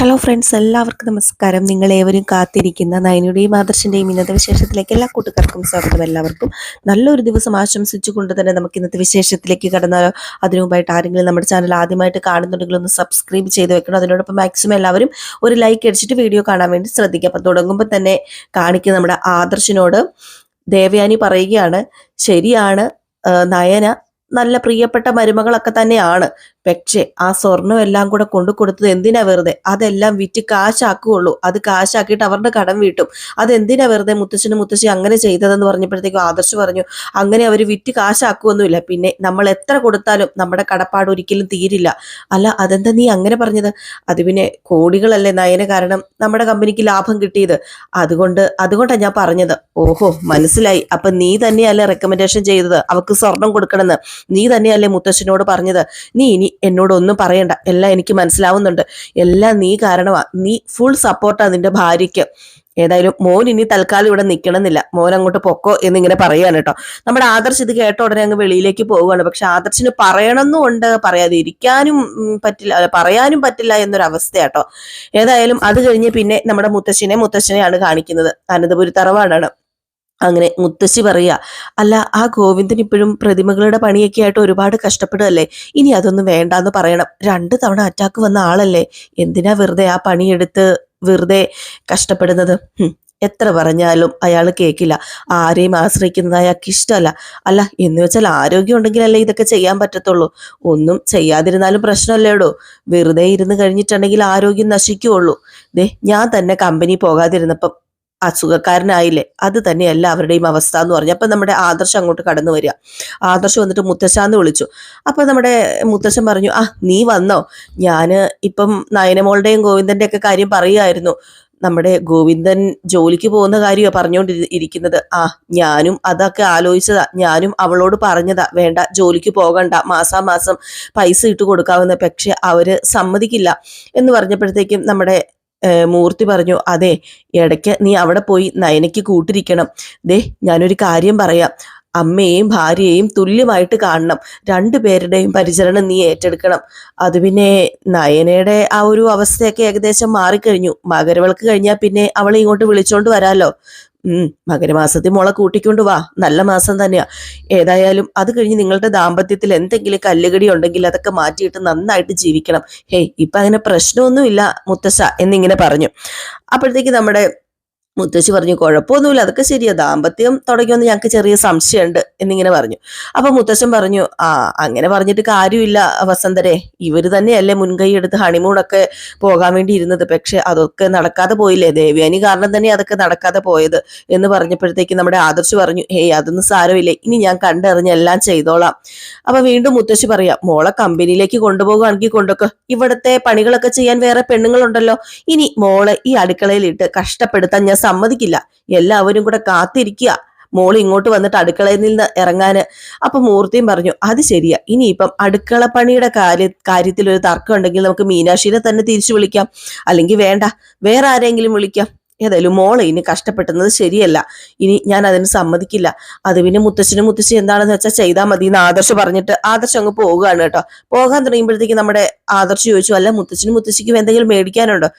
Hello friends എല്ലാവർക്കും നമസ്കാരം. നിങ്ങൾ ഏവരും കാത്തിരിക്കുന്ന നയനയുടെയും ആദർശിന്റെയും ഇന്നത്തെ വിശേഷത്തിലേക്ക് എല്ലാ കൂട്ടുകാർക്കും സ്വാഗതം. എല്ലാവർക്കും നല്ലൊരു ദിവസം ആശംസിച്ചുകൊണ്ട് തന്നെ നമുക്ക് ഇന്നത്തെ വിശേഷത്തിലേക്ക് കടന്നാലോ അതിനു മുമ്പായിട്ട് ആരെങ്കിലും നമ്മുടെ ചാനൽ ആദ്യമായിട്ട് കാണുന്നുണ്ടെങ്കിൽ ഒന്ന് സബ്സ്ക്രൈബ് ചെയ്ത് വെക്കണം. അതിനോടൊപ്പം മാക്സിമം എല്ലാവരും ഒരു ലൈക്ക് അടിച്ചിട്ട് വീഡിയോ കാണാൻ വേണ്ടി ശ്രദ്ധിക്കുക. അപ്പം തുടങ്ങുമ്പോൾ തന്നെ കാണിക്കുന്ന നമ്മുടെ ആദർശിനോട് ദേവയാനി പറയുകയാണ് ശരിയാണ് നയന നല്ല പ്രിയപ്പെട്ട മരുമകളൊക്കെ തന്നെയാണ്. പക്ഷേ ആ സ്വർണം എല്ലാം കൂടെ കൊണ്ടു കൊടുത്തത് എന്തിനാ വെറുതെ? അതെല്ലാം വിറ്റ് കാശാക്കുള്ളൂ അത് കാശാക്കിയിട്ട് അവരുടെ കടം വീട്ടും. അതെന്തിനാ വെറുതെ മുത്തച്ഛനും മുത്തശ്ശി അങ്ങനെ ചെയ്തതെന്ന് പറഞ്ഞപ്പോഴത്തേക്കും ആദർശ് പറഞ്ഞു അങ്ങനെ അവർ വിറ്റ് കാശാക്കുമൊന്നുമില്ല പിന്നെ നമ്മൾ എത്ര കൊടുത്താലും നമ്മുടെ കടപ്പാട് ഒരിക്കലും തീരില്ല. അല്ല അതെന്താ നീ അങ്ങനെ പറഞ്ഞത്? അത് പിന്നെ കോടികളല്ലേ നയന കാരണം നമ്മുടെ കമ്പനിക്ക് ലാഭം കിട്ടിയത്. അതുകൊണ്ട് അതുകൊണ്ടാണ് ഞാൻ പറഞ്ഞത്. ഓഹോ മനസ്സിലായി. അപ്പൊ നീ തന്നെയല്ലേ റെക്കമെൻഡേഷൻ ചെയ്തത്? അവക്ക് സ്വർണം കൊടുക്കണമെന്ന്. നീ തന്നെയല്ലേ മുത്തശ്ശനോട് പറഞ്ഞത്? നീ ഇനി എന്നോട് ഒന്നും പറയണ്ട. എല്ലാം എനിക്ക് മനസ്സിലാവുന്നുണ്ട്. എല്ലാം നീ കാരണമാ. നീ ഫുൾ സപ്പോർട്ടാ നിന്റെ ഭാര്യയ്ക്ക്. ഏതായാലും മോൻ ഇനി തൽക്കാലം ഇവിടെ നിൽക്കണമെന്നില്ല മോൻ അങ്ങോട്ട് പൊക്കോ എന്നിങ്ങനെ പറയാണ് കേട്ടോ. നമ്മുടെ ആദർശ് ഇത് കേട്ട ഉടനെ അങ്ങ് വെളിയിലേക്ക് പോവുകയാണ്. പക്ഷെ ആദർശിന് പറയണമെന്നും ഉണ്ട് പറയാതെ ഇരിക്കാനും പറ്റില്ല. അല്ല, പറയാനും പറ്റില്ല എന്നൊരു അവസ്ഥയാട്ടോ ഏതായാലും അത് കഴിഞ്ഞ് പിന്നെ നമ്മുടെ മുത്തശ്ശിനെ മുത്തശ്ശനെയാണ് കാണിക്കുന്നത്. അനന്തപുരി തറവാടാണ്. അങ്ങനെ മുത്തശ്ശി പറയുക അല്ല ആ ഗോവിന്ദൻ ഇപ്പോഴും പ്രതിമകളുടെ പണിയൊക്കെ ആയിട്ട് ഒരുപാട് കഷ്ടപ്പെടുകയല്ലേ? ഇനി അതൊന്നും വേണ്ടാന്ന് പറയണം. രണ്ട് തവണ അറ്റാക്ക് വന്ന ആളല്ലേ? എന്തിനാ വെറുതെ ആ പണിയെടുത്ത് വെറുതെ കഷ്ടപ്പെടുന്നത്? എത്ര പറഞ്ഞാലും അയാൾ കേൾക്കില്ല ആരെയും ആശ്രയിക്കുന്നത് അയാൾക്ക് ഇഷ്ടമല്ല. അല്ല എന്ന് വെച്ചാൽ ആരോഗ്യം ഉണ്ടെങ്കിലല്ലേ ഇതൊക്കെ ചെയ്യാൻ പറ്റത്തുള്ളൂ. ഒന്നും ചെയ്യാതിരുന്നാലും പ്രശ്നമല്ലേടോ വെറുതെ ഇരുന്ന് കഴിഞ്ഞിട്ടുണ്ടെങ്കിൽ ആരോഗ്യം നശിക്കുള്ളൂ ദേ ഞാൻ തന്നെ കമ്പനി പോകാതിരുന്നപ്പം അസുഖക്കാരനായില്ലേ? അത് തന്നെ എല്ലാവരുടെയും അവസ്ഥ എന്ന് പറഞ്ഞു. അപ്പൊ നമ്മുടെ ആദർശം അങ്ങോട്ട് കടന്നു വരിക. ആദർശം വന്നിട്ട് മുത്തശ്ശാന്ന് വിളിച്ചു. അപ്പൊ നമ്മുടെ മുത്തശ്ശൻ പറഞ്ഞു ആ നീ വന്നോ? ഞാൻ ഇപ്പം നയനമോളുടെയും ഗോവിന്ദന്റെ ഒക്കെ കാര്യം പറയുമായിരുന്നു നമ്മുടെ ഗോവിന്ദൻ ജോലിക്ക് പോകുന്ന കാര്യമാണ് പറഞ്ഞുകൊണ്ട് ഇരിക്കുന്നത്. ആ ഞാനും അതൊക്കെ ആലോചിച്ചതാ. ഞാനും അവളോട് പറഞ്ഞതാ. വേണ്ട ജോലിക്ക് പോകണ്ട. മാസാമാസം പൈസ ഇട്ട് കൊടുക്കാവുന്ന. പക്ഷെ അവർ സമ്മതിക്കില്ല. എന്ന് പറഞ്ഞപ്പോഴത്തേക്കും നമ്മുടെ മൂർത്തി പറഞ്ഞു അതെ ഇടയ്ക്ക് നീ അവിടെ പോയി നയനയ്ക്ക് കൂട്ടിരിക്കണം. ദേ ഞാനൊരു കാര്യം പറയാം. അമ്മയെയും ഭാര്യയെയും തുല്യമായിട്ട് കാണണം. രണ്ടു രണ്ടുപേരുടെയും പരിചരണം നീ ഏറ്റെടുക്കണം. അത് പിന്നെ നയനയുടെ ആ ഒരു അവസ്ഥയൊക്കെ ഏകദേശം മാറിക്കഴിഞ്ഞു. മകരവിളക്ക് കഴിഞ്ഞാൽ പിന്നെ അവളെ ഇങ്ങോട്ട് വിളിച്ചോണ്ട് വരാലോ. ഉം മകരമാസത്തിൽ മോളെ കൂട്ടിക്കൊണ്ട് വാ. നല്ല മാസം തന്നെയാ. ഏതായാലും അത് കഴിഞ്ഞ് നിങ്ങളുടെ ദാമ്പത്യത്തിൽ എന്തെങ്കിലും കല്ലുകടി ഉണ്ടെങ്കിൽ അതൊക്കെ മാറ്റിയിട്ട് നന്നായിട്ട് ജീവിക്കണം. ഹേയ് ഇപ്പൊ അങ്ങനെ പ്രശ്നമൊന്നുമില്ല മുത്തശ്ശ എന്നിങ്ങനെ പറഞ്ഞു. അപ്പോഴത്തേക്ക് നമ്മുടെ മുത്തശ്ശി പറഞ്ഞു കുഴപ്പമൊന്നുമില്ല അതൊക്കെ ശരിയാ ദാമ്പത്യം തുടങ്ങിയൊന്ന് ഞങ്ങൾക്ക് ചെറിയ സംശയമുണ്ട് എന്നിങ്ങനെ പറഞ്ഞു. അപ്പൊ മുത്തശ്ശൻ പറഞ്ഞു ആ അങ്ങനെ പറഞ്ഞിട്ട് കാര്യമില്ല വസന്തരെ ഇവർ തന്നെയല്ലേ മുൻകൈ എടുത്ത് ഹണിമൂണൊക്കെ പോകാൻ വേണ്ടി ഇരുന്നത്. പക്ഷെ അതൊക്കെ നടക്കാതെ പോയില്ലേ ദേവ്യാനി കാരണം തന്നെ അതൊക്കെ നടക്കാതെ പോയത് എന്ന് പറഞ്ഞപ്പോഴത്തേക്ക് നമ്മുടെ ആദർശ് പറഞ്ഞു ഹേയ് അതൊന്നും സാരമില്ലേ ഇനി ഞാൻ കണ്ടറിഞ്ഞ് എല്ലാം ചെയ്തോളാം. അപ്പൊ വീണ്ടും മുത്തശ്ശി പറയാം മോളെ കമ്പനിയിലേക്ക് കൊണ്ടുപോകുകയാണെങ്കിൽ കൊണ്ടൊക്കെ ഇവിടുത്തെ പണികളൊക്കെ ചെയ്യാൻ വേറെ പെണ്ണുങ്ങളുണ്ടല്ലോ. ഇനി മോളെ ഈ അടുക്കളയിലിട്ട് കഷ്ടപ്പെടുത്താൻ ഞാൻ സമ്മതിക്കില്ല. എല്ലാവരും കൂടെ കാത്തിരിക്കുക. മോൾ ഇങ്ങോട്ട് വന്നിട്ട് അടുക്കളയിൽ നിന്ന് ഇറങ്ങാന്. അപ്പൊ മൂർത്തിയും പറഞ്ഞു അത് ശരിയാ. ഇനിയിപ്പം അടുക്കള പണിയുടെ കാര്യ കാര്യത്തിൽ ഒരു തർക്കം ഉണ്ടെങ്കിൽ നമുക്ക് മീനാക്ഷിനെ തന്നെ തിരിച്ചു വിളിക്കാം. അല്ലെങ്കിൽ വേണ്ട വേറെ ആരെങ്കിലും വിളിക്കാം. ഏതായാലും മോളെ ഇനി കഷ്ടപ്പെട്ടുന്നത് ശരിയല്ല. ഇനി ഞാൻ അതിന് സമ്മതിക്കില്ല. അത് പിന്നെ മുത്തശ്ശനും മുത്തശ്ശി എന്താണെന്ന് വെച്ചാൽ ചെയ്താൽ മതി എന്ന് ആദർശ് പറഞ്ഞിട്ട് ആദർശ് അങ്ങ് പോവുകയാണ് കേട്ടോ. പോകാൻ തുടങ്ങിയപ്പോഴത്തേക്ക് നമ്മുടെ ആദർശ് ചോദിച്ചു അല്ല മുത്തശ്ശനും മുത്തശ്ശിക്കും എന്തെങ്കിലും മേടിക്കാനുണ്ടോ?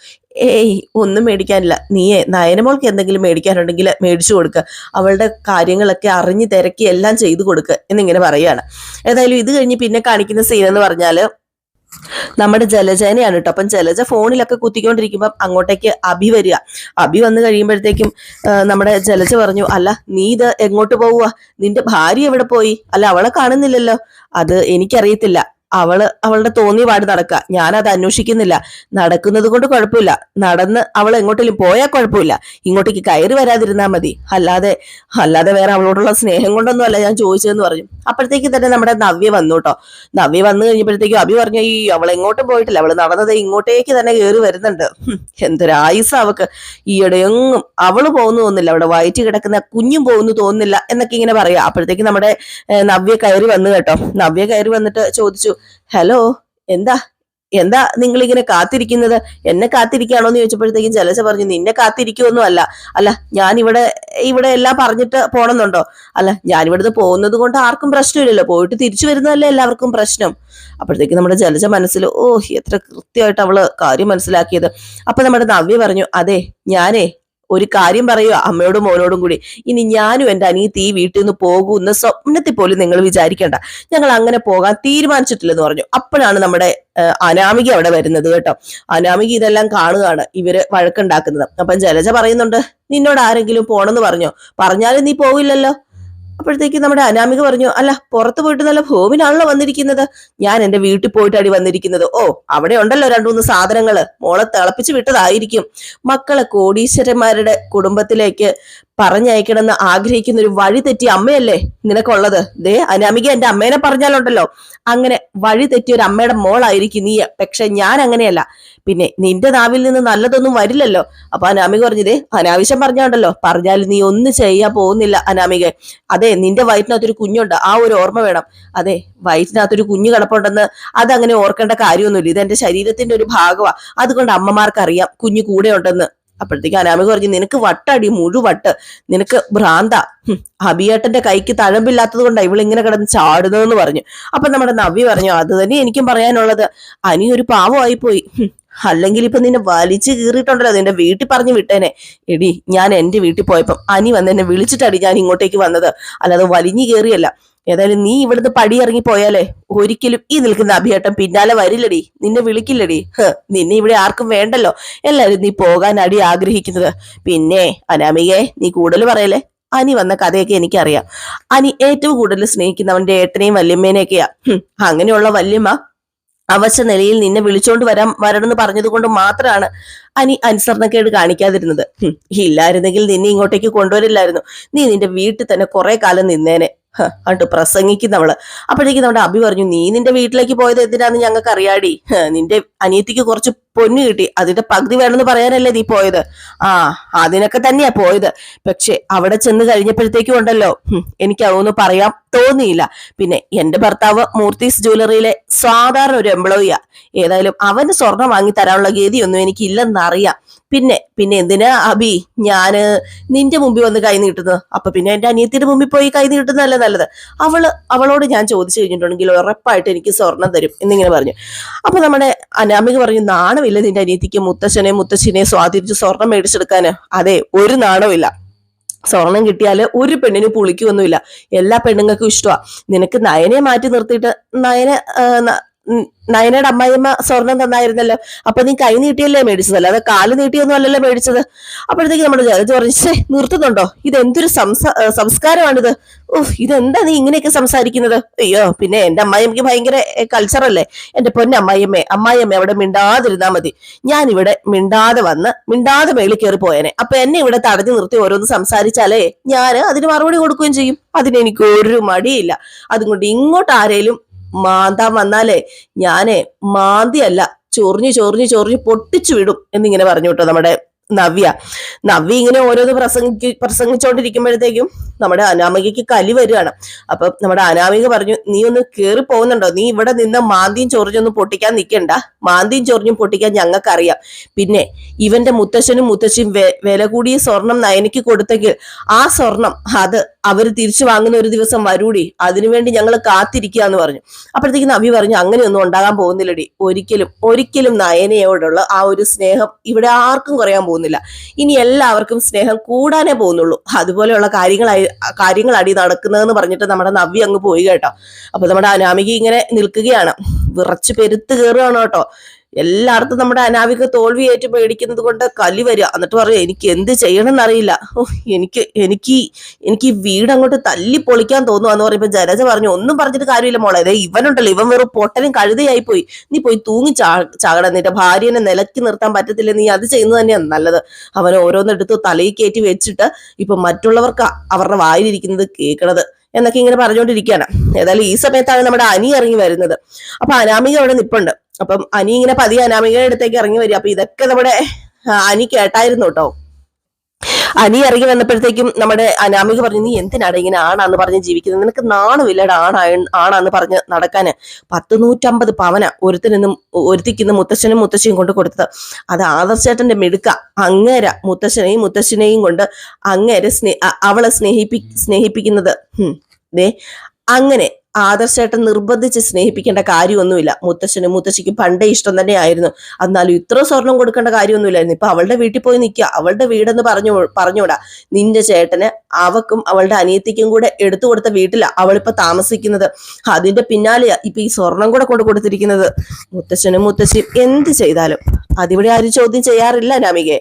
ഏയ് ഒന്നും മേടിക്കാനില്ല. നീയെ നയനമോൾക്ക് എന്തെങ്കിലും മേടിക്കാനുണ്ടെങ്കിൽ മേടിച്ചു കൊടുക്കുക അവളുടെ കാര്യങ്ങളൊക്കെ അറിഞ്ഞ് തിരക്കി എല്ലാം ചെയ്തു കൊടുക്കുക എന്നിങ്ങനെ പറയാണ് ഏതായാലും ഇത് കഴിഞ്ഞ് പിന്നെ കാണിക്കുന്ന സീൻ എന്ന് പറഞ്ഞാൽ നമ്മുടെ ജലജേനയാണ് കേട്ടോ അപ്പം ജലജ ഫോണിലൊക്കെ കുത്തിക്കൊണ്ടിരിക്കുമ്പോൾ അങ്ങോട്ടേക്ക് അഭി വരിക. അഭി വന്നു കഴിയുമ്പോഴത്തേക്കും നമ്മുടെ ജലജ പറഞ്ഞു അല്ല നീ ഇത് എങ്ങോട്ട് പോവുക നിന്റെ ഭാര്യ എവിടെ പോയി? അല്ല അവളെ കാണുന്നില്ലല്ലോ. അത് എനിക്കറിയത്തില്ല. അവൾ അവളുടെ തോന്നിയ പാട് നടക്കുക ഞാനത് അന്വേഷിക്കുന്നില്ല. നടക്കുന്നത് കൊണ്ട് കുഴപ്പമില്ല. നടന്ന് അവൾ എങ്ങോട്ടെങ്കിലും പോയാൽ കുഴപ്പമില്ല. ഇങ്ങോട്ടേക്ക് കയറി വരാതിരുന്നാ മതി. അല്ലാതെ അല്ലാതെ വേറെ അവളോടുള്ള സ്നേഹം കൊണ്ടൊന്നും അല്ല ഞാൻ ചോദിച്ചതെന്ന് പറഞ്ഞു. അപ്പോഴത്തേക്ക് തന്നെ നമ്മുടെ നവ്യ വന്നു കേട്ടോ. നവ്യ വന്നു കഴിഞ്ഞപ്പോഴത്തേക്കും അഭി പറഞ്ഞു ഈ അവൾ എങ്ങോട്ടും പോയിട്ടില്ല. അവൾ നടന്നത് ഇങ്ങോട്ടേക്ക് തന്നെ കയറി വരുന്നുണ്ട്. എന്തൊരായുസ അവക്ക് ഈയിടെയൊന്നും അവൾ പോകുന്നു തോന്നില്ല അവിടെ വയറ്റി കിടക്കുന്ന കുഞ്ഞും പോകുന്നു തോന്നുന്നില്ല എന്നൊക്കെ ഇങ്ങനെ പറയാം. അപ്പോഴത്തേക്ക് നമ്മുടെ നവ്യ കയറി വന്നു കേട്ടോ. നവ്യ കയറി വന്നിട്ട് ചോദിച്ചു ഹലോ എന്താ? എന്താ നിങ്ങൾ ഇങ്ങനെ കാത്തിരിക്കുന്നത്? എന്നെ കാത്തിരിക്കുകയാണോ എന്ന് ചോദിച്ചപ്പോഴത്തേക്കും ജലജ പറഞ്ഞു നിന്നെ കാത്തിരിക്കുമൊന്നും അല്ല അല്ല ഞാൻ ഇവിടെ ഇവിടെ എല്ലാം പറഞ്ഞിട്ട് പോണമെന്നുണ്ടോ അല്ല ഞാൻ ഇവിടുന്ന് പോകുന്നത് കൊണ്ട് ആർക്കും പ്രശ്നമില്ലല്ലോ. പോയിട്ട് തിരിച്ചു വരുന്നതല്ലേ എല്ലാവർക്കും പ്രശ്നം. അപ്പോഴത്തേക്ക് നമ്മുടെ ജലജ മനസ്സിൽ ഓ എത്ര കൃത്യമായിട്ട് അവൾ കാര്യം മനസ്സിലാക്കിയത്. അപ്പൊ നമ്മുടെ നവ്യ പറഞ്ഞു അതെ ഞാനേ ഒരു കാര്യം പറയുക അമ്മയോടും മോനോടും കൂടി ഇനി ഞാനും എന്റെ അനിയത്തി ഈ വീട്ടിൽ നിന്ന് പോകുന്ന സ്വപ്നത്തിൽ പോലും നിങ്ങൾ വിചാരിക്കേണ്ട. ഞങ്ങൾ അങ്ങനെ പോകാൻ തീരുമാനിച്ചിട്ടില്ലെന്ന് പറഞ്ഞു. അപ്പോഴാണ് നമ്മുടെ അനാമിക അവിടെ വരുന്നത് കേട്ടോ. അനാമിക ഇതെല്ലാം കാണുകയാണ് ഇവർ വഴക്കുണ്ടാക്കുന്നത്. അപ്പം ജലജ പറയുന്നുണ്ട് നിന്നോട് ആരെങ്കിലും പോണെന്ന് പറഞ്ഞോ? പറഞ്ഞാലും നീ പോവില്ലല്ലോ. അപ്പോഴത്തേക്ക് നമ്മുടെ അനാമിക പറഞ്ഞു അല്ല പുറത്തു പോയിട്ട് നല്ല ഭൂമിനാണല്ലോ വന്നിരിക്കുന്നത്. ഞാൻ എന്റെ വീട്ടിൽ പോയിട്ടാണ് വന്നിരിക്കുന്നത്. ഓ അവിടെ ഉണ്ടല്ലോ രണ്ടു മൂന്ന് സാധനങ്ങൾ. മോളെ തിളപ്പിച്ചു വിട്ടതായിരിക്കും. മക്കളെ കോടീശ്വരന്മാരുടെ കുടുംബത്തിലേക്ക് പറഞ്ഞയക്കണമെന്ന് ആഗ്രഹിക്കുന്ന ഒരു വഴി തെറ്റിയ അമ്മയല്ലേ നിനക്കുള്ളത്? ദേ അനാമിക എന്റെ അമ്മേനെ പറഞ്ഞാലുണ്ടല്ലോ. അങ്ങനെ വഴി തെറ്റിയ ഒരു അമ്മയുടെ മോളായിരിക്കും നീ. പക്ഷെ ഞാൻ അങ്ങനെയല്ല. പിന്നെ നിന്റെ നാവിൽ നിന്ന് നല്ലതൊന്നും വരില്ലല്ലോ. അപ്പൊ അനാമിക പറഞ്ഞതേ അനാവശ്യം പറഞ്ഞാണ്ടല്ലോ. പറഞ്ഞാൽ നീ ഒന്നും ചെയ്യാൻ പോകുന്നില്ല അനാമിക അതെ നിന്റെ വയറ്റിനകത്തൊരു കുഞ്ഞുണ്ട്. ആ ഒരു ഓർമ്മ വേണം. അതെ വയറ്റിനകത്തൊരു കുഞ്ഞു കിടപ്പുണ്ടെന്ന് അതങ്ങനെ ഓർക്കേണ്ട കാര്യമൊന്നുമില്ല. ഇത് എന്റെ ശരീരത്തിന്റെ ഒരു ഭാഗമാണ് അതുകൊണ്ട് അമ്മമാർക്ക് അറിയാം കുഞ്ഞു കൂടെ ഉണ്ടെന്ന് അപ്പോഴത്തേക്ക് അനാമിക പറഞ്ഞു നിനക്ക് വട്ടടി മുഴുവട്ട് നിനക്ക് ഭ്രാന്ത. ഹബിയേട്ടന്റെ കൈക്ക് തഴമ്പില്ലാത്തത് കൊണ്ടാണ് ഇവളിങ്ങനെ കിടന്ന് ചാടുന്നതെന്ന് പറഞ്ഞു. അപ്പൊ നമ്മുടെ നവ്യ പറഞ്ഞു അത് തന്നെ എനിക്കും പറയാനുള്ളത്. അനി ഒരു പാവമായി പോയി. അല്ലെങ്കിൽ ഇപ്പൊ നിന്നെ വലിച്ചു കീറിയിട്ടുണ്ടല്ലോ നിന്റെ വീട്ടിൽ പറഞ്ഞു വിട്ടേനെ. എടി ഞാൻ എന്റെ വീട്ടിൽ പോയപ്പം അനി വന്ന് എന്നെ വിളിച്ചിട്ടടി ഞാൻ ഇങ്ങോട്ടേക്ക് വന്നത്. അല്ലാതെ വലിഞ്ഞു കയറിയല്ല. ഏതായാലും നീ ഇവിടുന്ന് പടി ഇറങ്ങി പോയാലേ ഒരിക്കലും ഈ നിൽക്കുന്ന അഭിയേട്ടൻ പിന്നാലെ വരില്ലടി. നിന്നെ വിളിക്കില്ലടി. നിന്നെ ഇവിടെ ആർക്കും വേണ്ടല്ലോ. എല്ലാരും നീ പോകാൻ അടി ആഗ്രഹിക്കുന്നത്. പിന്നെ അനാമികയെ നീ കൂടുതൽ പറയല്ലേ? അനി വന്ന കഥയൊക്കെ എനിക്കറിയാം. അനി ഏറ്റവും കൂടുതൽ സ്നേഹിക്കുന്നവന്റെ ഏട്ടനെയും വല്യമ്മേനെയൊക്കെയാ. അങ്ങനെയുള്ള വല്യമ്മ അവശ നിലയിൽ നിന്നെ വിളിച്ചോണ്ട് വരാൻ വരണമെന്ന് പറഞ്ഞത് കൊണ്ട് മാത്രമാണ് അനി അനുസരണക്കേട് കാണിക്കാതിരുന്നത്. ഇല്ലായിരുന്നെങ്കിൽ നിന്നെ ഇങ്ങോട്ടേക്ക് കൊണ്ടുവരില്ലായിരുന്നു. നീ നിന്റെ വീട്ടിൽ തന്നെ കുറെ കാലം നിന്നേനെ. അങ്ങോട്ട് പ്രസംഗിക്കുന്നവൾ. അപ്പോഴേക്കും നമ്മുടെ അഭി പറഞ്ഞു നീ നിന്റെ വീട്ടിലേക്ക് പോയത് എന്തിനാന്ന് ഞങ്ങൾക്ക് അറിയാടി നിന്റെ അനിയത്തിക്ക് കുറച്ച് പൊന്നു കിട്ടി. അതിന്റെ പകുതി വേണമെന്ന് പറയാനല്ലേ നീ പോയത്? ആ അതിനൊക്കെ തന്നെയാ പോയത്. പക്ഷെ അവിടെ ചെന്ന് കഴിഞ്ഞപ്പോഴത്തേക്കും ഉണ്ടല്ലോ. എനിക്കതൊന്ന് പറയാം. തോന്നിയില്ല. പിന്നെ എന്റെ ഭർത്താവ് മൂർത്തീസ് ജ്വല്ലറിയിലെ സാധാരണ ഒരു എംപ്ലോയിയാ ഏതായാലും അവന് സ്വർണം വാങ്ങി തരാനുള്ള ഗതിയൊന്നും എനിക്ക് ഇല്ലെന്നറിയാം പിന്നെ പിന്നെ എന്തിനാ അബി? ഞാൻ നിന്റെ മുമ്പിൽ വന്ന് കൈ നീട്ടുന്നത്. അപ്പൊ പിന്നെ എന്റെ അനിയത്തിന്റെ മുമ്പിൽ പോയി കൈ നീട്ടുന്നതല്ലേ നല്ലത്. അവൾ അവളോട് ഞാൻ ചോദിച്ചു കഴിഞ്ഞിട്ടുണ്ടെങ്കിൽ ഉറപ്പായിട്ട് എനിക്ക് സ്വർണം തരും എന്നിങ്ങനെ പറഞ്ഞു. അപ്പൊ നമ്മുടെ അനാമിക പറഞ്ഞു നാണമില്ല നിന്റെ അനിയത്തിക്ക് മുത്തശ്ശനെ മുത്തച്ഛനെ സ്വാധീനിച്ച് സ്വർണം മേടിച്ചെടുക്കാന്. അതെ ഒരു നാണമില്ല സ്വർണം കിട്ടിയാൽ ഒരു പെണ്ണിന് പുളിക്കൊന്നുമില്ല. എല്ലാ പെണ്ണുങ്ങൾക്കും ഇഷ്ടമാണ് നിനക്ക് നയനെ മാറ്റി നിർത്തിയിട്ട് നയനെ നയനയുടെ അമ്മായിയമ്മ സ്വർണം തന്നായിരുന്നല്ലോ. അപ്പൊ നീ കൈ നീട്ടിയല്ലേ മേടിച്ചതല്ലേ? അത് കാൽ നീട്ടിയൊന്നും അല്ലല്ലോ മേടിച്ചത്? അപ്പോഴത്തേക്ക് നമ്മുടെ ജലജ് പറഞ്ഞു "ശ്ശേ, നിർത്തുന്നുണ്ടോ? ഇത് എന്തൊരു സംസാ സംസ്കാരമാണിത്. ഓഹ് ഇതെന്താ നീ ഇങ്ങനെയൊക്കെ സംസാരിക്കുന്നത്? അയ്യോ പിന്നെ എന്റെ അമ്മായിയമ്മക്ക് ഭയങ്കര കൾച്ചറല്ലേ എന്റെ പൊന്നെ അമ്മായിയമ്മേ അമ്മായിയമ്മ അവിടെ മിണ്ടാതിരുന്നാ മതി. ഞാൻ ഇവിടെ മിണ്ടാതെ വന്ന് മിണ്ടാതെ മേളിൽ കയറി പോയേനെ. അപ്പൊ എന്നെ ഇവിടെ തടഞ്ഞു നിർത്തി ഓരോന്ന് സംസാരിച്ചാലേ ഞാൻ അതിന് മറുപടി കൊടുക്കുകയും ചെയ്യും. അതിനെനിക്ക് ഒരു മടിയില്ല. അതുകൊണ്ട് ഇങ്ങോട്ട് ആരേലും മാന്താൻ വന്നാലേ ഞാനേ മാന്തിയല്ല ചൊറിഞ്ഞു ചൊറിഞ്ഞു ചൊറിഞ്ഞു പൊട്ടിച്ചു വിടും എന്നിങ്ങനെ പറഞ്ഞു കേട്ടോ നമ്മുടെ നവ്യ. നവ്യ ഇങ്ങനെ ഓരോന്ന് പ്രസംഗി പ്രസംഗിച്ചോണ്ടിരിക്കുമ്പോഴത്തേക്കും നമ്മുടെ അനാമികയ്ക്ക് കലി വരികയാണ്. അപ്പൊ നമ്മുടെ അനാമിക പറഞ്ഞു നീ ഒന്ന് കേറി പോകുന്നുണ്ടോ? നീ ഇവിടെ നിന്ന് മാന്തിയും ചൊറിഞ്ഞൊന്നും പൊട്ടിക്കാൻ നിൽക്കണ്ട മാന്തിയും ചൊറിഞ്ഞും പൊട്ടിക്കാൻ ഞങ്ങൾക്കറിയാം. പിന്നെ ഇവന്റെ മുത്തശ്ശനും മുത്തശ്ശിയും വില കൂടിയ സ്വർണം നയനയ്ക്ക് കൊടുത്തെങ്കിൽ ആ സ്വർണം അത് അവർ തിരിച്ചു വാങ്ങുന്ന ഒരു ദിവസം വരൂടി. അതിനുവേണ്ടി ഞങ്ങൾ കാത്തിരിക്കുക എന്ന് പറഞ്ഞു. അപ്പോഴത്തേക്ക് നവി പറഞ്ഞു അങ്ങനെയൊന്നും ഉണ്ടാകാൻ പോകുന്നില്ലടി. ഒരിക്കലും ഒരിക്കലും നയനയോടുള്ള ആ ഒരു സ്നേഹം ഇവിടെ ആർക്കും കുറയാൻ പോകുന്നില്ല. ഇനി എല്ലാവർക്കും സ്നേഹം കൂടാനേ പോകുന്നുള്ളൂ. അതുപോലെയുള്ള കാര്യങ്ങളായി കാര്യങ്ങളടി നടക്കുന്നതെന്ന് പറഞ്ഞിട്ട് നമ്മുടെ നവ്യ അങ്ങ് പോയി കേട്ടോ. അപ്പൊ നമ്മുടെ അനാമിക ഇങ്ങനെ നിൽക്കുകയാണ്. വിറച്ച് പെരുത്ത് കയറുകയാണ് കേട്ടോ. എല്ലായിടത്തും നമ്മുടെ അനാവിക തോൽവി ഏറ്റു പേടിക്കുന്നത് കൊണ്ട് കലി വരിക. എന്നിട്ട് പറയും എനിക്ക് എന്ത് ചെയ്യണം എന്നറിയില്ല എനിക്ക് എനിക്ക് എനിക്ക് ഈ വീട് അങ്ങോട്ട് തല്ലി പൊളിക്കാൻ തോന്നുവാന്ന് പറയുമ്പോൾ ജലജ പറഞ്ഞു ഒന്നും പറഞ്ഞിട്ട് കാര്യമില്ല മോളെ. അതെ ഇവനുണ്ടല്ലോ. ഇവൻ വെറും പൊട്ടനും കഴുതയായി പോയി. നീ പോയി തൂങ്ങി ചാ ചാകണം. നിന്റെ ഭാര്യനെ നിലക്കി നിർത്താൻ പറ്റത്തില്ല. നീ അത് ചെയ്യുന്നത് തന്നെയാണ് നല്ലത്. അവൻ ഓരോന്നെടുത്ത് തലയിൽ കയറ്റി വെച്ചിട്ട് ഇപ്പൊ മറ്റുള്ളവർക്ക് അവരുടെ വായിലിരിക്കുന്നത് കേൾക്കണത് എന്നൊക്കെ ഇങ്ങനെ പറഞ്ഞുകൊണ്ടിരിക്കുകയാണ്. ഏതായാലും ഈ സമയത്താണ് നമ്മുടെ അനി ഇറങ്ങി വരുന്നത്. അപ്പൊ അനാമിക അവിടെ നിപ്പുണ്ട്. അപ്പം അനി ഇങ്ങനെ പതിയെ അനാമികയുടെ അടുത്തേക്ക് ഇറങ്ങി വരിക. അപ്പൊ ഇതൊക്കെ നമ്മുടെ അനി കേട്ടായിരുന്നു കേട്ടോ. അനി ഇറങ്ങി വന്നപ്പോഴത്തേക്കും നമ്മുടെ അനാമിക പറഞ്ഞു നീ എന്തിനാണ് ഇങ്ങനെ ആണാന്ന് പറഞ്ഞ് ജീവിക്കുന്നത്? നിനക്ക് നാണുമില്ലട ആണായ ആണാന്ന് പറഞ്ഞ് നടക്കാന്. പത്ത് നൂറ്റമ്പത് പവന ഒരുത്തിനും ഒരുത്തിക്കുന്ന മുത്തശ്ശനും മുത്തശ്ശിയും കൊണ്ട് കൊടുത്തത്. അത് ആദർശേട്ടന്റെ മിടുക്ക. അങ്ങേര മുത്തശ്ശനെയും മുത്തശ്ശിനെയും കൊണ്ട് അങ്ങേരെ സ്നേ അവളെ സ്നേഹിപ്പി സ്നേഹിപ്പിക്കുന്നത്. ദേ അങ്ങനെ ആദർശേട്ടൻ നിർബന്ധിച്ച് സ്നേഹിപ്പിക്കേണ്ട കാര്യമൊന്നുമില്ല. മുത്തശ്ശനും മുത്തശ്ശിക്കും പണ്ടേ ഇഷ്ടം തന്നെയായിരുന്നു. എന്നാലും ഇത്ര സ്വർണം കൊടുക്കേണ്ട കാര്യമൊന്നുമില്ലായിരുന്നു. ഇപ്പൊ അവളുടെ വീട്ടിൽ പോയി നിൽക്കുക. അവളുടെ വീടെന്ന് പറഞ്ഞു പറഞ്ഞുകൂടാ നിന്റെ ചേട്ടന് അവക്കും അവളുടെ അനിയത്തിക്കും കൂടെ എടുത്തു കൊടുത്ത വീട്ടിലാ അവളിപ്പോ താമസിക്കുന്നത്. അതിന്റെ പിന്നാലെയാ ഇപ്പൊ ഈ സ്വർണം കൂടെ കൊണ്ട് കൊടുത്തിരിക്കുന്നത്. മുത്തശ്ശനും മുത്തശ്ശിയും എന്ത് ചെയ്താലും അതിവിടെ ആരും ചോദ്യം ചെയ്യാറില്ല നാമികെ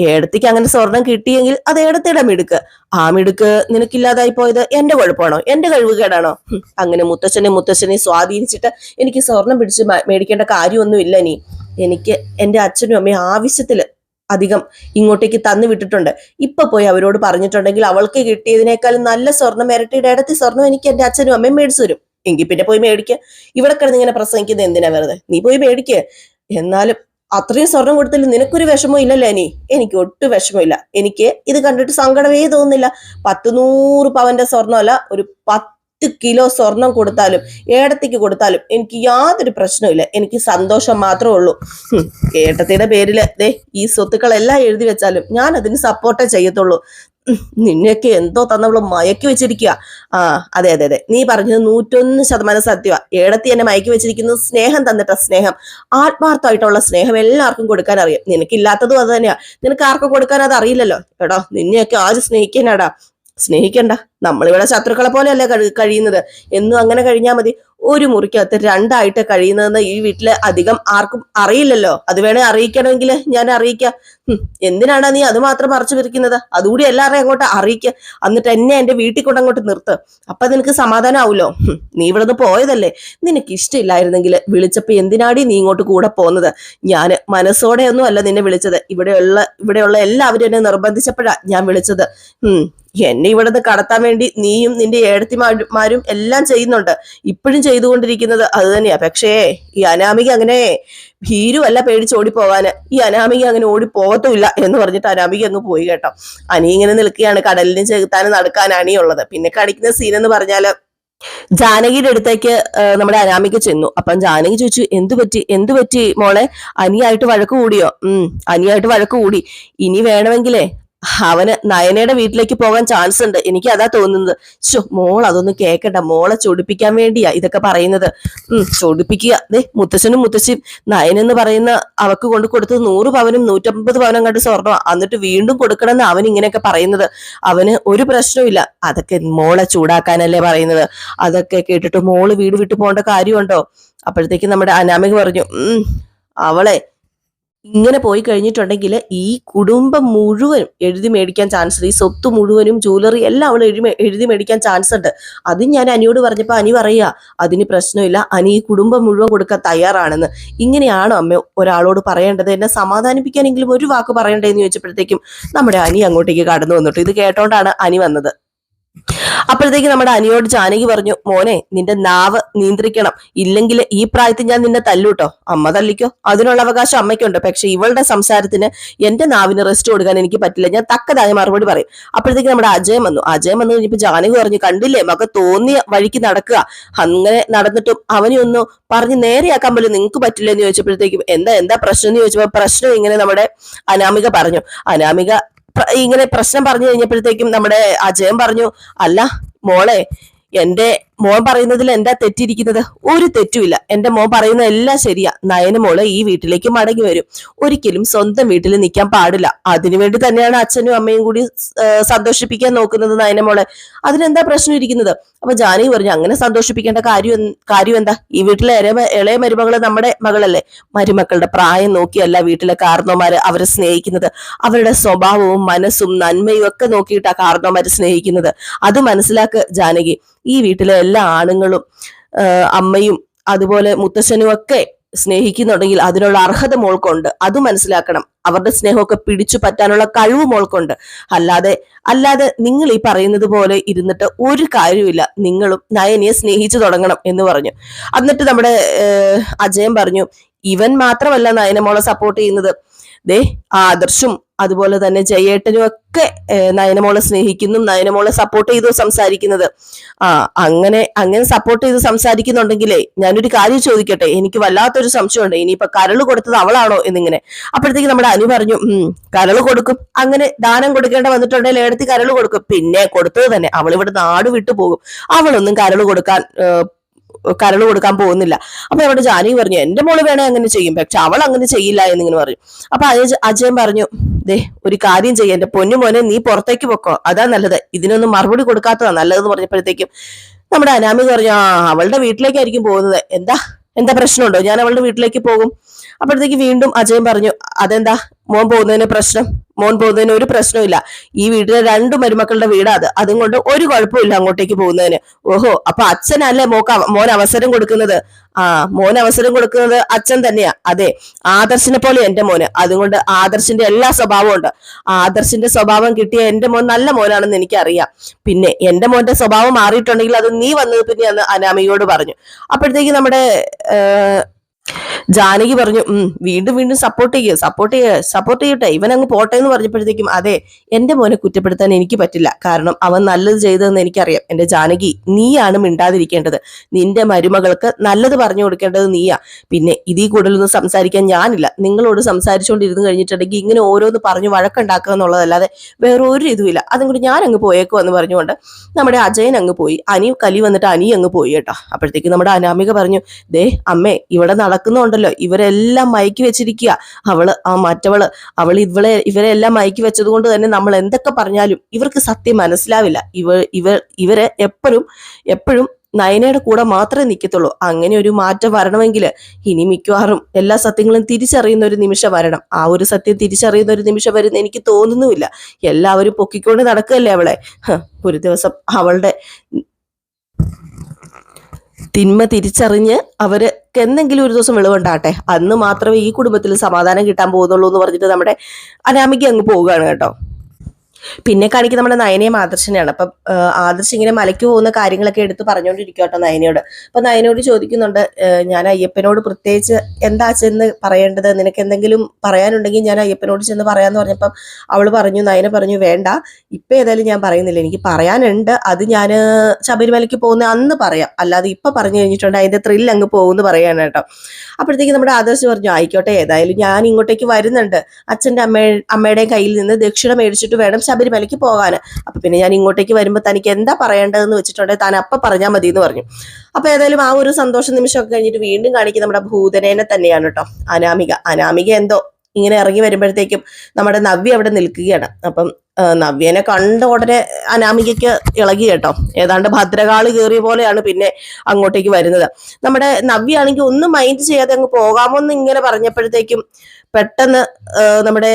ഏടത്തേക്ക് അങ്ങനെ സ്വർണം കിട്ടിയെങ്കിൽ അത് ഏടത്തിടം മിടുക്ക്. ആ മിടുക്ക് നിനക്കില്ലാതായി പോയത് എന്റെ കുഴപ്പമാണോ എന്റെ കഴിവുകേടാണോ? കേടാണോ അങ്ങനെ മുത്തച്ഛനെ മുത്തച്ഛനെ സ്വാധീനിച്ചിട്ട് എനിക്ക് സ്വർണം പിടിച്ച് മേടിക്കേണ്ട കാര്യമൊന്നുമില്ല നീ എനിക്ക് എന്റെ അച്ഛനും അമ്മയും ആവശ്യത്തിൽ അധികം ഇങ്ങോട്ടേക്ക് തന്നു വിട്ടിട്ടുണ്ട്. ഇപ്പൊ പോയി അവരോട് പറഞ്ഞിട്ടുണ്ടെങ്കിൽ അവൾക്ക് കിട്ടിയതിനേക്കാളും നല്ല സ്വർണം ഇരട്ടിയുടെ ഇടത്തി സ്വർണം എനിക്ക് എന്റെ അച്ഛനും അമ്മയും മേടിച്ചു തരും. എങ്കിൽ പിന്നെ പോയി മേടിക്ക. ഇവിടെ കിടന്ന് ഇങ്ങനെ പ്രസംഗിക്കുന്നത് എന്തിനാ വെറുതെ? നീ പോയി മേടിക്ക. എന്നാലും അത്രയും സ്വർണം കൊടുത്തില്ല നിനക്കൊരു വിഷമവും ഇല്ലല്ലേ നീ എനിക്ക് ഒട്ടും വിഷമമില്ല. എനിക്ക് ഇത് കണ്ടിട്ട് സങ്കടമേ തോന്നുന്നില്ല. പത്ത് നൂറ് പവന്റെ സ്വർണമല്ല ഒരു പത്ത് കിലോ സ്വർണം കൊടുത്താലും ഏടത്തേക്ക് കൊടുത്താലും എനിക്ക് യാതൊരു പ്രശ്നമില്ല എനിക്ക് സന്തോഷം മാത്രമേ ഉള്ളൂ. ഏട്ടത്തിയുടെ പേരിൽ ദേ ഈ സ്വത്തുക്കളെല്ലാം എഴുതി വെച്ചാലും ഞാൻ അതിന് സപ്പോർട്ടേ ചെയ്യത്തുള്ളൂ. നിന്നെയൊക്കെ എന്തോ തന്നവൾ മയക്കി വെച്ചിരിക്കുക ആ അതെ അതെ അതെ. നീ പറഞ്ഞത് നൂറ്റൊന്ന് ശതമാനം സത്യ ഏടത്തി എന്നെ മയക്കി വെച്ചിരിക്കുന്നത് സ്നേഹം തന്നിട്ട സ്നേഹം. ആത്മാർത്ഥമായിട്ടുള്ള സ്നേഹം എല്ലാവർക്കും കൊടുക്കാൻ അറിയാം. നിനക്കില്ലാത്തതും അത് തന്നെയാ. നിനക്ക് ആർക്കും കൊടുക്കാൻ അത് അറിയില്ലല്ലോ. എടാ നിന്നെയൊക്കെ ആര് സ്നേഹിക്കാനാടാ? സ്നേഹിക്കണ്ട. നമ്മളിവിടെ ശത്രുക്കളെ പോലെയല്ലേ കഴി- കഴിയുന്നത്. എന്നും അങ്ങനെ കഴിഞ്ഞാൽ മതി. ഒരു മുറിക്കകത്ത് രണ്ടായിട്ട് കഴിയുന്നതെന്ന് ഈ വീട്ടിലെ അധികം ആർക്കും അറിയില്ലല്ലോ. അത് വേണേ അറിയിക്കണമെങ്കിൽ ഞാൻ അറിയിക്കാം. എന്തിനാണ് നീ അത് മാത്രം മറച്ചു വിരിക്കുന്നത് അതുകൂടി എല്ലാവരെയും അങ്ങോട്ട് അറിയിക്കുക എന്നിട്ട് എന്നെ എന്റെ വീട്ടിൽ കൊണ്ട് അങ്ങോട്ട് നിർത്ത്. അപ്പൊ നിനക്ക് സമാധാനമാവുമല്ലോ നീ ഇവിടുന്ന് പോയതല്ലേ? നിനക്ക് ഇഷ്ടമില്ലായിരുന്നെങ്കിൽ വിളിച്ചപ്പോ എന്തിനാടി നീ ഇങ്ങോട്ട് കൂടെ പോകുന്നത് ഞാൻ മനസ്സോടെയൊന്നും അല്ല നിന്നെ വിളിച്ചത്. ഇവിടെയുള്ള ഇവിടെയുള്ള എല്ലാവരും എന്നെ നിർബന്ധിച്ചപ്പോഴാ ഞാൻ വിളിച്ചത്. എന്നെ ഇവിടുന്ന് കടത്താൻ വേണ്ടി നീയും നിന്റെ ഏടത്തിമാരും എല്ലാം ചെയ്യുന്നുണ്ട്. ഇപ്പോഴും ചെയ്തുകൊണ്ടിരിക്കുന്നത് അത് തന്നെയാ. പക്ഷേ ഈ അനാമിക അങ്ങനെ ഭീരുവല്ല പേടിച്ച് ഓടിപ്പോവാന്. ഈ അനാമിക അങ്ങനെ ഓടി പോകത്തുമില്ല എന്ന് പറഞ്ഞിട്ട് അനാമിക അങ്ങ് പോയി കേട്ടോ. അനി ഇങ്ങനെ നിൽക്കുകയാണ് കടലിനും ചെകുത്താനും നടക്കാൻ അണിയുള്ളത്. പിന്നെ കാണിക്കുന്ന സീൻ എന്ന് പറഞ്ഞാൽ ജാനകിയുടെ അടുത്തേക്ക് നമ്മുടെ അനാമിക ചെന്നു. അപ്പം ജാനകി ചോദിച്ചു എന്തു പറ്റി? എന്തു പറ്റി മോളെ? അനിയായിട്ട് വഴക്ക് കൂടിയോ? ഉം അനിയായിട്ട് വഴക്ക് കൂടി. ഇനി വേണമെങ്കിലേ അവന് നയനയുടെ വീട്ടിലേക്ക് പോകാൻ ചാൻസ് ഉണ്ട്. എനിക്ക് അതാ തോന്നുന്നത്. ശോ മോൾ അതൊന്നും കേക്കണ്ട. മോളെ ചൊടിപ്പിക്കാൻ വേണ്ടിയാ ഇതൊക്കെ പറയുന്നത്. ഉം ചൊടിപ്പിക്കുക. ദേ മുത്തശ്ശനും മുത്തശ്ശിയും നയനെന്ന് പറയുന്ന അവക്ക് കൊണ്ട് കൊടുത്തത് നൂറ് പവനും നൂറ്റമ്പത് പവനും കണ്ട് സ്വർണം എന്നിട്ട് വീണ്ടും കൊടുക്കണമെന്ന് അവൻ ഇങ്ങനെയൊക്കെ പറയുന്നത്. അവന് ഒരു പ്രശ്നവുമില്ല അതൊക്കെ മോളെ ചൂടാക്കാനല്ലേ പറയുന്നത്. അതൊക്കെ കേട്ടിട്ട് മോൾ വീട് വിട്ടു പോകേണ്ട കാര്യമുണ്ടോ? അപ്പോഴത്തേക്ക് നമ്മുടെ അനാമിക പറഞ്ഞു ഉം അവളെ ഇങ്ങനെ പോയി കഴിഞ്ഞിട്ടുണ്ടെങ്കിൽ ഈ കുടുംബം മുഴുവൻ എഴുതി മേടിക്കാൻ ചാൻസ് ഉണ്ട്. ഈ സ്വത്ത് മുഴുവനും ജ്വല്ലറി എല്ലാം അവൾ എഴുതി എഴുതി മേടിക്കാൻ ചാൻസ് ഉണ്ട്. അതും ഞാൻ അനിയോട് പറഞ്ഞപ്പോൾ അനി പറയുക അതിന് പ്രശ്നമില്ല. അനി ഈ കുടുംബം മുഴുവൻ കൊടുക്കാൻ തയ്യാറാണെന്ന്. ഇങ്ങനെയാണോ അമ്മ ഒരാളോട് പറയേണ്ടത്? എന്നെ സമാധാനിപ്പിക്കാനെങ്കിലും ഒരു വാക്ക് പറയണ്ടേന്ന് ചോദിച്ചപ്പോഴത്തേക്കും നമ്മുടെ അനി അങ്ങോട്ടേക്ക് കടന്നു വന്നിട്ടു. ഇത് കേട്ടോണ്ടാണ് അനി വന്നത്. അപ്പോഴത്തേക്ക് നമ്മുടെ അനിയോട് ജാനകി പറഞ്ഞു മോനെ നിന്റെ നാവ് നിയന്ത്രിക്കണം. ഇല്ലെങ്കിൽ ഈ പ്രായത്തിൽ ഞാൻ നിന്നെ തല്ലൂട്ടോ. അമ്മ തല്ലിക്കോ. അതിനുള്ള അവകാശം അമ്മയ്ക്കുണ്ട്. പക്ഷെ ഇവളുടെ സംസാരത്തിന് എന്റെ നാവിന് റെസ്റ്റ് കൊടുക്കാൻ എനിക്ക് പറ്റില്ല. ഞാൻ തക്കതായ മറുപടി പറയും. അപ്പോഴത്തേക്ക് നമ്മുടെ അജയം വന്നു. അജയം വന്നു കഴിഞ്ഞപ്പോ ജാനകി പറഞ്ഞു കണ്ടില്ലേ? മക തോന്നിയ വഴിക്ക് നടക്കുക. അങ്ങനെ നടന്നിട്ടും അവനെ ഒന്ന് പറഞ്ഞ് നേരെയാക്കാൻ പോലും നിങ്ങൾക്ക് പറ്റില്ല എന്ന് ചോദിച്ചപ്പോഴത്തേക്കും എന്താ എന്താ പ്രശ്നം? എന്ന് ചോദിച്ചപ്പോ പ്രശ്നം ഇങ്ങനെ നമ്മുടെ അനാമിക പറഞ്ഞു. അനാമിക ഇങ്ങനെ പ്രശ്നം പറഞ്ഞു കഴിഞ്ഞപ്പോഴത്തേക്കും നമ്മുടെ അജയൻ പറഞ്ഞു അല്ല മോളെ എന്റെ മോൻ പറയുന്നതിൽ എന്താ തെറ്റിരിക്കുന്നത്? ഒരു തെറ്റുമില്ല. എന്റെ മോൻ പറയുന്ന എല്ലാം ശരിയാ. നയന മോൾ ഈ വീട്ടിലേക്ക് മടങ്ങി വരും. ഒരിക്കലും സ്വന്തം വീട്ടിൽ നിൽക്കാൻ പാടില്ല. അതിനുവേണ്ടി തന്നെയാണ് അച്ഛനും അമ്മയും കൂടി സന്തോഷിപ്പിക്കാൻ നോക്കുന്നത് നയന മോളെ. അതിനെന്താ പ്രശ്നം ഇരിക്കുന്നത്? അപ്പൊ ജാനി പറഞ്ഞു അങ്ങനെ സന്തോഷിപ്പിക്കേണ്ട കാര്യം കാര്യം എന്താ? ഈ വീട്ടിലെ ഇളയ മരുമകൾ നമ്മുടെ മകളല്ലേ? മരുമക്കളുടെ പ്രായം നോക്കിയല്ല വീട്ടിലെ കാർന്നോമാര് അവരെ സ്നേഹിക്കുന്നത്. അവരുടെ സ്വഭാവവും മനസ്സും നന്മയും ഒക്കെ നോക്കിയിട്ടാ കാർന്നോമാര് സ്നേഹിക്കുന്നത്. അത് മനസ്സിലാക്ക് ജാനകി. ഈ വീട്ടിലെ എല്ലാ ആണുങ്ങളും അമ്മയും അതുപോലെ മുത്തശ്ശനും ഒക്കെ സ്നേഹിക്കുന്നുണ്ടെങ്കിൽ അതിനുള്ള അർഹത മോൾക്കുണ്ട്. അത് മനസ്സിലാക്കണം. അവരുടെ സ്നേഹമൊക്കെ പിടിച്ചു പറ്റാനുള്ള കഴിവ് മോൾക്കുണ്ട്. അല്ലാതെ അല്ലാതെ നിങ്ങൾ ഈ പറയുന്നത് പോലെ ഇരുന്നിട്ട് ഒരു കാര്യമില്ല നിങ്ങളും നയനിയെ സ്നേഹിച്ചു തുടങ്ങണം എന്ന് പറഞ്ഞു. എന്നിട്ട് നമ്മുടെ അജയൻ പറഞ്ഞു ഇവൻ മാത്രമല്ല നയന മോളെ സപ്പോർട്ട് ചെയ്യുന്നത്. ദേ ആദർശും അതുപോലെ തന്നെ ജയേട്ടനും ഒക്കെ നയനമോളെ സ്നേഹിക്കുന്നു നയനമോളെ സപ്പോർട്ട് ചെയ്തു സംസാരിക്കുന്നത്. ആ അങ്ങനെ അങ്ങനെ സപ്പോർട്ട് ചെയ്ത് സംസാരിക്കുന്നുണ്ടെങ്കിലേ ഞാനൊരു കാര്യം ചോദിക്കട്ടെ? എനിക്ക് വല്ലാത്തൊരു സംശയമുണ്ട്. ഇനിയിപ്പൊ കരൾ കൊടുത്തത് അവളാണോ എന്നിങ്ങനെ. അപ്പോഴത്തേക്ക് നമ്മുടെ അനു പറഞ്ഞു ഉം കരൾ കൊടുക്കും. അങ്ങനെ ദാനം കൊടുക്കേണ്ട വന്നിട്ടുണ്ടെങ്കിൽ എടുത്ത് കരൾ കൊടുക്കും. പിന്നെ കൊടുത്തത് തന്നെ. അവൾ ഇവിടെ നാട് വിട്ടു പോകും. അവളൊന്നും കരൾ കൊടുക്കാൻ കരൾ കൊടുക്കാൻ പോകുന്നില്ല. അപ്പൊ അവിടെ ജാനകി പറഞ്ഞു എന്റെ മോൾ വേണേ അങ്ങനെ ചെയ്യും. പക്ഷെ അവൾ അങ്ങനെ ചെയ്യില്ല എന്നിങ്ങനെ പറഞ്ഞു. അപ്പൊ അജയ് അജയൻ പറഞ്ഞു ദേ ഒരു കാര്യം ചെയ്യ. എന്റെ പൊന്നുമോനെ നീ പുറത്തേക്ക് പൊക്കോ. അതാ നല്ലത്. ഇതിനൊന്നും മറുപടി കൊടുക്കാത്തതാ. നല്ലതെന്ന് പറഞ്ഞപ്പോഴത്തേക്കും നമ്മുടെ അനാമിക പറഞ്ഞു ആ അവളുടെ വീട്ടിലേക്കായിരിക്കും പോകുന്നത്. എന്താ? എന്താ പ്രശ്നമുണ്ടോ? ഞാൻ അവളുടെ വീട്ടിലേക്ക് പോകും. അപ്പോഴത്തേക്ക് വീണ്ടും അജയൻ പറഞ്ഞു അതെന്താ? മോൻ പോകുന്നതിന് പ്രശ്നം? മോൻ പോകുന്നതിന് ഒരു പ്രശ്നമില്ല ഈ വീട്ടിലെ രണ്ടു മരുമക്കളുടെ വീടാ അത്. അതും കൊണ്ട് ഒരു കുഴപ്പമില്ല അങ്ങോട്ടേക്ക് പോകുന്നതിന്. ഓഹോ അപ്പൊ അച്ഛനല്ലേ മോക്ക് മോൻ അവസരം കൊടുക്കുന്നത്? ആ മോൻ അവസരം കൊടുക്കുന്നത് അച്ഛൻ തന്നെയാ. അതെ ആദർശിനെ പോലെ എന്റെ മോന്. അതുകൊണ്ട് ആദർശിന്റെ എല്ലാ സ്വഭാവവും ഉണ്ട്. ആദർശിന്റെ സ്വഭാവം കിട്ടിയ എന്റെ മോൻ നല്ല മോനാണെന്ന് എനിക്കറിയാം. പിന്നെ എന്റെ മോന്റെ സ്വഭാവം മാറിയിട്ടുണ്ടെങ്കിൽ അത് നീ വന്നത് പിന്നെ അന്ന് അനാമികയോട് പറഞ്ഞു. അപ്പോഴത്തേക്ക് നമ്മുടെ ജാനകി പറഞ്ഞു ഉം വീണ്ടും വീണ്ടും സപ്പോർട്ട് ചെയ്യുക സപ്പോർട്ട് ചെയ്യുക സപ്പോർട്ട് ചെയ്യട്ടെ. ഇവൻ അങ്ങ് പോട്ടെ എന്ന് പറഞ്ഞപ്പോഴത്തേക്കും അതെ എന്റെ മോനെ കുറ്റപ്പെടുത്താൻ എനിക്ക് പറ്റില്ല. കാരണം അവൻ നല്ലത് ചെയ്തതെന്ന് എനിക്കറിയാം. എന്റെ ജാനകി നീയാണ് മിണ്ടാതിരിക്കേണ്ടത്. നിന്റെ മരുമകൾക്ക് നല്ലത് പറഞ്ഞു കൊടുക്കേണ്ടത് നീയാ. പിന്നെ ഇതിൽ കൂടുതലൊന്നും സംസാരിക്കാൻ ഞാനില്ല. നിങ്ങളോട് സംസാരിച്ചുകൊണ്ടിരുന്ന് കഴിഞ്ഞിട്ടുണ്ടെങ്കിൽ ഇങ്ങനെ ഓരോന്ന് പറഞ്ഞു വഴക്കുണ്ടാക്കുക എന്നുള്ളതല്ലാതെ വേറെ ഒരു ഇതുമില്ല. അതും കൂടി ഞാൻ അങ്ങ് പോയേക്കോ എന്ന് പറഞ്ഞുകൊണ്ട് നമ്മുടെ അജയൻ അങ്ങ് പോയി. അനി കലി വന്നിട്ട് അനി അങ്ങ് പോയി കേട്ടോ. അപ്പോഴത്തേക്ക് നമ്മുടെ അനാമിക പറഞ്ഞു ദേ അമ്മേ ഇവിടെ നടക്കുന്നുണ്ടല്ലോ ഇവരെല്ലാം മയക്കി വെച്ചിരിക്കുക. അവൾ ആ മറ്റവൾ അവൾ ഇവളെ ഇവരെ എല്ലാം മയക്കി വെച്ചത് കൊണ്ട് തന്നെ നമ്മൾ എന്തൊക്കെ പറഞ്ഞാലും ഇവർക്ക് സത്യം മനസ്സിലാവില്ല. ഇവ ഇവർ ഇവരെ എപ്പോഴും എപ്പോഴും നയനയുടെ കൂടെ മാത്രമേ നിൽക്കത്തുള്ളൂ. അങ്ങനെ ഒരു മാറ്റം വരണമെങ്കിൽ ഇനി മിക്കവാറും എല്ലാ സത്യങ്ങളും തിരിച്ചറിയുന്ന ഒരു നിമിഷം വരണം. ആ ഒരു സത്യം തിരിച്ചറിയുന്ന ഒരു നിമിഷം വരുന്ന എനിക്ക് തോന്നുന്നുമില്ല. എല്ലാവരും പൊക്കിക്കൊണ്ട് നടക്കുകയല്ലേ അവളെ? ഒരു ദിവസം അവളുടെ തിന്മ തിരിച്ചറിഞ്ഞ് അവർക്ക് എന്തെങ്കിലും ഒരു ദിവസം വിളവുണ്ടാകട്ടെ? അന്ന് മാത്രമേ ഈ കുടുംബത്തിൽ സമാധാനം കിട്ടാൻ പോകുന്നുള്ളൂ എന്ന് പറഞ്ഞിട്ട് നമ്മുടെ അനാമിക അങ്ങ് പോവുകയാണ് കേട്ടോ. പിന്നെ കാണിക്ക് നമ്മുടെ നയനയും ആദർശനെയാണ്. അപ്പം ആദർശ് ഇങ്ങനെ മലയ്ക്ക് പോകുന്ന കാര്യങ്ങളൊക്കെ എടുത്ത് പറഞ്ഞുകൊണ്ടിരിക്കും കേട്ടോ നയനയോട്. അപ്പൊ നയനോട് ചോദിക്കുന്നുണ്ട് ഞാൻ അയ്യപ്പനോട് പ്രത്യേകിച്ച് എന്താ ചെന്ന് പറയേണ്ടത്? നിനക്ക് എന്തെങ്കിലും പറയാനുണ്ടെങ്കിൽ ഞാൻ അയ്യപ്പനോട് ചെന്ന് പറയാന്ന് പറഞ്ഞപ്പം അവൾ പറഞ്ഞു നയന പറഞ്ഞു വേണ്ട ഇപ്പൊ ഏതായാലും ഞാൻ പറയുന്നില്ല. എനിക്ക് പറയാനുണ്ട് അത് ഞാൻ ശബരിമലയ്ക്ക് പോകുന്ന അന്ന് പറയാം. അല്ലാതെ ഇപ്പൊ പറഞ്ഞു കഴിഞ്ഞിട്ടുണ്ട് അതിന്റെ ത്രില്ല് അങ്ങ് പോകുമെന്ന് പറയാണ് കേട്ടോ. അപ്പോഴത്തേക്ക് നമ്മുടെ ആദർശ് പറഞ്ഞു ആയിക്കോട്ടെ ഏതായാലും ഞാൻ ഇങ്ങോട്ടേക്ക് വരുന്നുണ്ട്. അച്ഛന്റെ അമ്മ അമ്മയുടെയും കയ്യിൽ നിന്ന് ദക്ഷിണ മേടിച്ചിട്ട് വേണം ശബരിമലയ്ക്ക് പോകാൻ അപ്പൊ പിന്നെ ഞാൻ ഇങ്ങോട്ടേക്ക് വരുമ്പോൾ തനിക്ക് എന്താ പറയേണ്ടതെന്ന് വെച്ചിട്ടുണ്ടെങ്കിൽ താൻ അപ്പൊ പറഞ്ഞാൽ മതി എന്ന് പറഞ്ഞു. അപ്പൊ ഏതായാലും ആ ഒരു സന്തോഷ നിമിഷമൊക്കെ കഴിഞ്ഞിട്ട് വീണ്ടും കാണിക്കുന്ന നമ്മുടെ ഭൂതനേനെ തന്നെയാണ് കേട്ടോ. അനാമിക. അനാമിക എന്തോ ഇങ്ങനെ ഇറങ്ങി വരുമ്പോഴത്തേക്കും നമ്മുടെ നവ്യ അവിടെ നിൽക്കുകയാണ്. അപ്പം നവ്യനെ കണ്ട ഉടനെ അനാമികയ്ക്ക് ഇളകി കേട്ടോ. ഏതാണ്ട് ഭദ്രകാളി കയറിയ പോലെയാണ് പിന്നെ അങ്ങോട്ടേക്ക് വരുന്നത്. നമ്മുടെ നവ്യ ആണെങ്കിൽ ഒന്നും മൈൻഡ് ചെയ്യാതെ അങ്ങ് പോകാമോ എന്ന് ഇങ്ങനെ പറഞ്ഞപ്പോഴത്തേക്കും പെട്ടെന്ന് നമ്മുടെ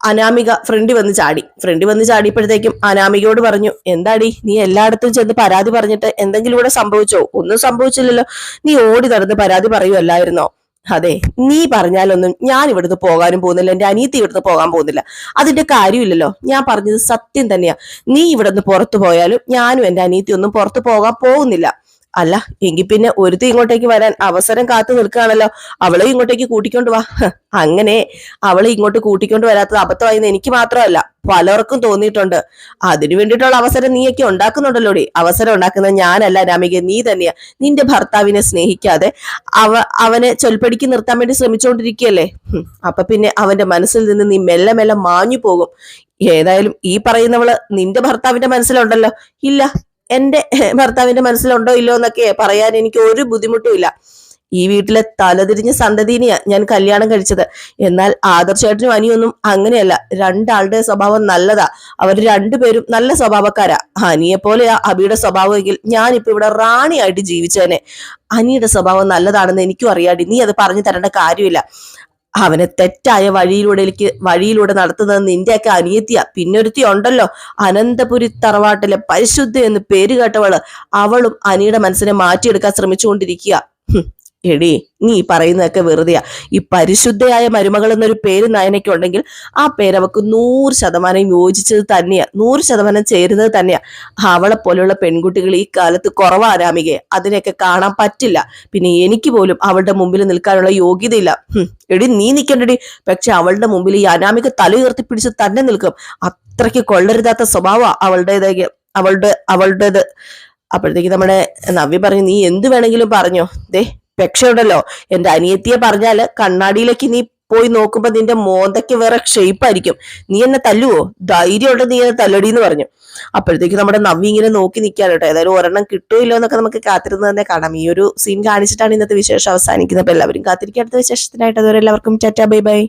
അനാമിക ഫ്രണ്ടി വന്ന് ചാടി. ഫ്രണ്ടി വന്ന് ചാടിയപ്പോഴത്തേക്കും അനാമികയോട് പറഞ്ഞു എന്താടി നീ എല്ലായിടത്തും ചെന്ന് പരാതി പറഞ്ഞിട്ട് എന്തെങ്കിലും ഇവിടെ സംഭവിച്ചോ? ഒന്നും സംഭവിച്ചില്ലല്ലോ. നീ ഓടി നടന്ന് പരാതി പറയുമല്ലായിരുന്നോ അതെ നീ പറഞ്ഞാലൊന്നും ഞാൻ ഇവിടുന്ന് പോകാനും പോകുന്നില്ല. എന്റെ അനിയത്തി ഇവിടുന്ന് പോകാൻ പോകുന്നില്ല. അതിന്റെ കാര്യമില്ലല്ലോ. ഞാൻ പറഞ്ഞത് സത്യം തന്നെയാ. നീ ഇവിടുന്ന് പുറത്തു പോയാലും ഞാനും എന്റെ അനിയത്തി ഒന്നും പുറത്തു പോകാൻ പോകുന്നില്ല. അല്ല എങ്കിൽ പിന്നെ ഒരുത്തി ഇങ്ങോട്ടേക്ക് വരാൻ അവസരം കാത്തു നിൽക്കുകയാണല്ലോ. അവളെ ഇങ്ങോട്ടേക്ക് കൂട്ടിക്കൊണ്ട് വാ. അങ്ങനെ അവളെ ഇങ്ങോട്ട് കൂട്ടിക്കൊണ്ട് വരാത്തത് അബദ്ധമായെന്ന് എനിക്ക് മാത്രമല്ല പലർക്കും തോന്നിയിട്ടുണ്ട്. അതിനു വേണ്ടിയിട്ടുള്ള അവസരം നീയൊക്കെ ഉണ്ടാക്കുന്നുണ്ടല്ലോടി അവസരം ഉണ്ടാക്കുന്നത് ഞാനല്ല രാമിക നീ തന്നെയാ. നിന്റെ ഭർത്താവിനെ സ്നേഹിക്കാതെ അവ അവനെ ചൊൽപ്പടിക്ക് നിർത്താൻ വേണ്ടി ശ്രമിച്ചുകൊണ്ടിരിക്കുകയല്ലേ? അപ്പൊ പിന്നെ അവന്റെ മനസ്സിൽ നിന്ന് നീ മെല്ലെ മെല്ലെ മാഞ്ഞു പോകും ഏതായാലും ഈ പറയുന്നവൾ നിന്റെ ഭർത്താവിന്റെ മനസ്സിലുണ്ടല്ലോ. ഇല്ല എന്റെ ഭർത്താവിന്റെ മനസ്സിലുണ്ടോ ഇല്ലോ എന്നൊക്കെ പറയാൻ എനിക്ക് ഒരു ബുദ്ധിമുട്ടും ഇല്ല. ഈ വീട്ടിലെ തലതിരിഞ്ഞ സന്തതിനെയാ ഞാൻ കല്യാണം കഴിച്ചത്. എന്നാൽ ആദർശേട്ടനും അനിയൊന്നും അങ്ങനെയല്ല. രണ്ടാളുടെ സ്വഭാവം നല്ലതാ. അവർ രണ്ടുപേരും നല്ല സ്വഭാവക്കാരാ. അനിയെ പോലെയാ അബിയുടെ സ്വഭാവമെങ്കിൽ ഞാനിപ്പോ ഇവിടെ റാണിയായിട്ട് ജീവിച്ചേനെ. അനിയുടെ സ്വഭാവം നല്ലതാണെന്ന് എനിക്കും അറിയാടി. നീ അത് പറഞ്ഞു തരേണ്ട കാര്യമില്ല. അവനെ തെറ്റായ വഴിയിലൂടെക്ക് വഴിയിലൂടെ നടത്തുന്നത് നിന്റെയൊക്കെ അനിയത്തിയ. പിന്നൊരുത്തി ഉണ്ടല്ലോ അനന്തപുരി തറവാട്ടിലെ പരിശുദ്ധ എന്ന് പേര് കേട്ടവൾ. അവളും അനിയുടെ മനസ്സിനെ മാറ്റിയെടുക്കാൻ ശ്രമിച്ചുകൊണ്ടിരിക്കുക. എടി നീ പറയുന്നതൊക്കെ വെറുതെയാ. ഈ പരിശുദ്ധയായ മരുമകൾ എന്നൊരു പേര് നയനയ്ക്കുണ്ടെങ്കിൽ ആ പേര് അവക്ക് നൂറ് ശതമാനം യോജിച്ചത് തന്നെയാ. നൂറ് ശതമാനം ചേരുന്നത് തന്നെയാ. അവളെ പോലെയുള്ള പെൺകുട്ടികൾ ഈ കാലത്ത് കുറവാരാമികെ അതിനെയൊക്കെ കാണാൻ പറ്റില്ല. പിന്നെ എനിക്ക് പോലും അവളുടെ മുമ്പിൽ നിൽക്കാനുള്ള യോഗ്യതയില്ല. എടി നീ നിൽക്കണ്ടടി പക്ഷെ അവളുടെ മുമ്പിൽ ഈ അനാമിക തല ഉയർത്തി പിടിച്ച് തന്നെ നിൽക്കും. അത്രയ്ക്ക് കൊള്ളരുതാത്ത സ്വഭാവമാ അവളുടേതായി അവളുടെ അവളുടേത്. അപ്പോഴത്തേക്ക് നമ്മുടെ നവ്യ പറഞ്ഞു നീ എന്ത് വേണമെങ്കിലും പറഞ്ഞോ? ദേ രക്ഷയുണ്ടല്ലോ. എന്റെ അനിയത്തിയെ പറഞ്ഞാൽ കണ്ണാടിയിലേക്ക് നീ പോയി നോക്കുമ്പോ നിന്റെ മോന്തയ്ക്ക് വേറെ ഷേപ്പ് ആയിരിക്കും നീ എന്നെ തല്ലുവോ? ധൈര്യമുണ്ട് നീ എന്നെ തല്ലടി എന്ന് പറഞ്ഞു. അപ്പോഴത്തേക്ക് നമ്മുടെ നവ്വി ഇങ്ങനെ നോക്കി നിൽക്കാൻ കേട്ടോ. ഏതായാലും ഒരെണ്ണം കിട്ടുമോ ഇല്ലോ എന്നൊക്കെ നമുക്ക് കാത്തിരുന്ന് തന്നെ കാണാം. ഈ ഒരു സീൻ കാണിച്ചിട്ടാണ് ഇന്നത്തെ വിശേഷം അവസാനിക്കുന്നത്. അപ്പൊ എല്ലാവരും കാത്തിരിക്കുക. അടുത്ത വിശേഷത്തിനായിട്ട് അതുവരെ എല്ലാവർക്കും ചാറ്റാ ബൈ ബൈ.